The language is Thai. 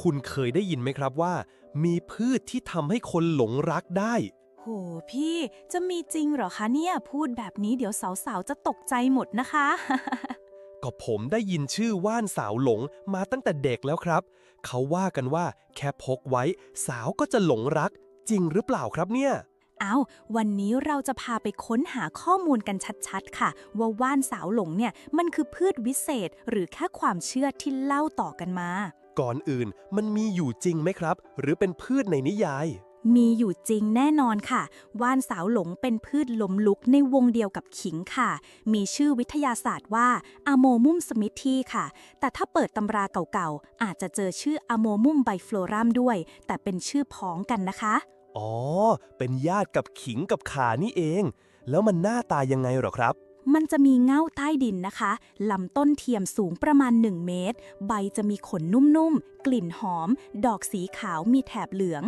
คุณเคยได้ยินไหมครับว่า มีพืชที่ทำให้คนหลงรักได้ โหพี่จะมีจริงเหรอคะเนี่ย พูดแบบนี้เดี๋ยวสาวๆจะตกใจหมดนะคะ ก็ผมได้ยินชื่อว่านสาวหลงมาตั้งแต่เด็กแล้วครับ เขาว่ากันว่า แค่พกไว้ สาวก็จะหลงรัก จริงหรือเปล่าครับเนี่ย เอาวันนี้เราจะพาไปค้นหาข้อมูลกันชัดๆ ค่ะ ว่าว่านสาวหลงเนี่ยมันคือพืชวิเศษหรือแค่ความเชื่อที่เล่าต่อกันมา ก่อนอื่นมันมีอยู่จริงไหมครับ หรือเป็นพืชในนิยาย มีอยู่จริงแน่นอนค่ะ ว่านสาวหลงเป็นพืชล้มลุกในวงเดียวกับขิงค่ะ มีชื่อวิทยาศาสตร์ว่าอะโมมุมสมิธีค่ะ แต่ถ้าเปิดตำราเก่าๆ อาจจะเจอชื่ออะโมมุมไบฟลอรัมด้วย แต่เป็นชื่อพ้องกันนะคะ อ๋อ เป็นญาติกับขิงกับขานี่เอง แล้วมันหน้าตายังไงเหรอครับ มันจะมีเง่าใต้ดินนะคะ ลำต้นเทียมสูงประมาณ 1 เมตร ใบจะมีขนนุ่มๆ กลิ่นหอม ดอกสีขาวมีแถบเหลือง